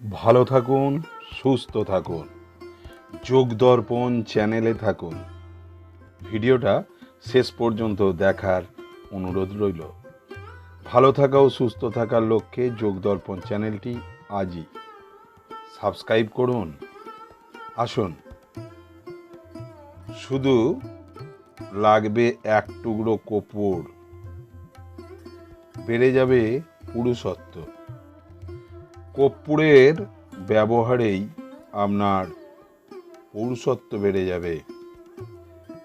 ভালো থাকুন, সুস্থ থাকুন। যোগ দর্পণ চ্যানেলে থাকুন। ভিডিওটা শেষ পর্যন্ত দেখার অনুরোধ রইল। ভালো থাকা ও সুস্থ থাকার লক্ষ্যে যোগ দর্পণ চ্যানেলটি আজই সাবস্ক্রাইব করুন। আসুন। শুধু লাগবে এক টুকরো কপুর। বেড়ে যাবে পুরুষত্ব। কর্পূরের ব্যবহারেই আপনার পুরুষত্ব বেড়ে যাবে।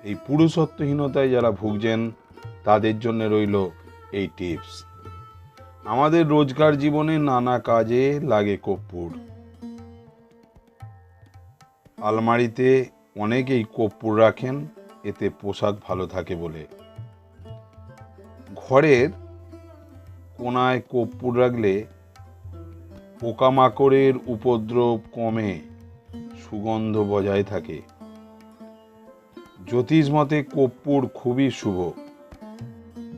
এই পুরুষত্বহীনতায় যারা ভুগছেন, তাদের জন্য রইল এই টিপস। আমাদের রোজকার জীবনে নানা কাজে লাগে কর্পূর। আলমারিতে অনেকেই কর্পূর রাখেন, এতে পোশাক ভালো থাকে বলে। ঘরের কোনায় কর্পূর রাখলে পোকামাকড়ের উপদ্রব কমে, সুগন্ধ বজায় থাকে। জ্যোতিষ মতে কর্পূর খুবই শুভ।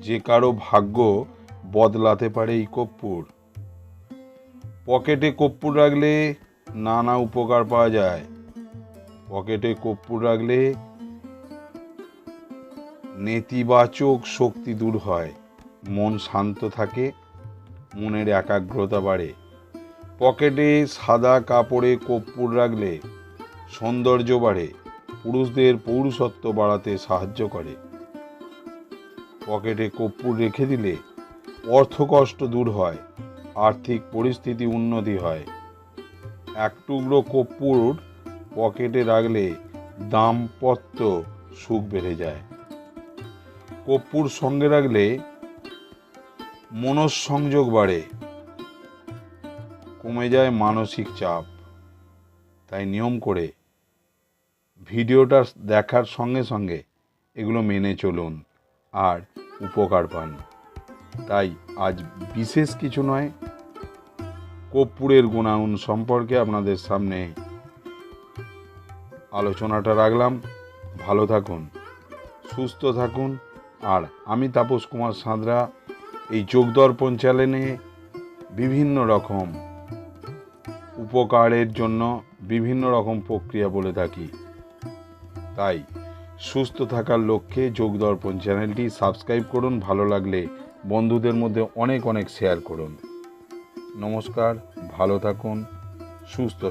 যে কারও ভাগ্য বদলাতে পারে এই কর্পূর পকেটে কর্পূর রাখলে নানা উপকার পাওয়া যায়। পকেটে কর্পূর রাখলে নেতিবাচক শক্তি দূর হয়। মন শান্ত থাকে, মনের একাগ্রতা বাড়ে। পকেটে সাদা কাপড়ে কর্পূর রাখলে সৌন্দর্য বাড়ে, পুরুষদের পৌরুষত্ব বাড়াতে সাহায্য করে। পকেটে কর্পূর রেখে দিলে অর্থকষ্ট দূর হয়, আর্থিক পরিস্থিতি উন্নতি হয়। এক টুকরো কর্পূর পকেটে রাখলে দাম্পত্য সুখ বেড়ে যায়। কর্পূর সঙ্গে রাখলে মনঃসংযোগ বাড়ে কমে যায় মানসিক চাপ। তাই নিয়ম করে ভিডিওটা দেখার সঙ্গে সঙ্গে এগুলো মেনে চলুন আর উপকার পান। তাই আজ বিশেষ কিছু নয়, কর্পূরের গুণাগুণ সম্পর্কে আপনাদের সামনে আলোচনাটা রাখলাম। ভালো থাকুন, সুস্থ থাকুন। আর আমি তাপস কুমার সাঁতরা, এই যোগদর্পণ চ্যানেলে বিভিন্ন রকম উপকারের জন্য বিভিন্ন রকম প্রক্রিয়া বলে থাকি। তাই সুস্থ থাকার লক্ষ্যে যোগদর্পণ চ্যানেলটি সাবস্ক্রাইব করুন, ভালো লাগলে বন্ধুদের মধ্যে অনেক অনেক শেয়ার করুন। নমস্কার, ভালো থাকুন, সুস্থ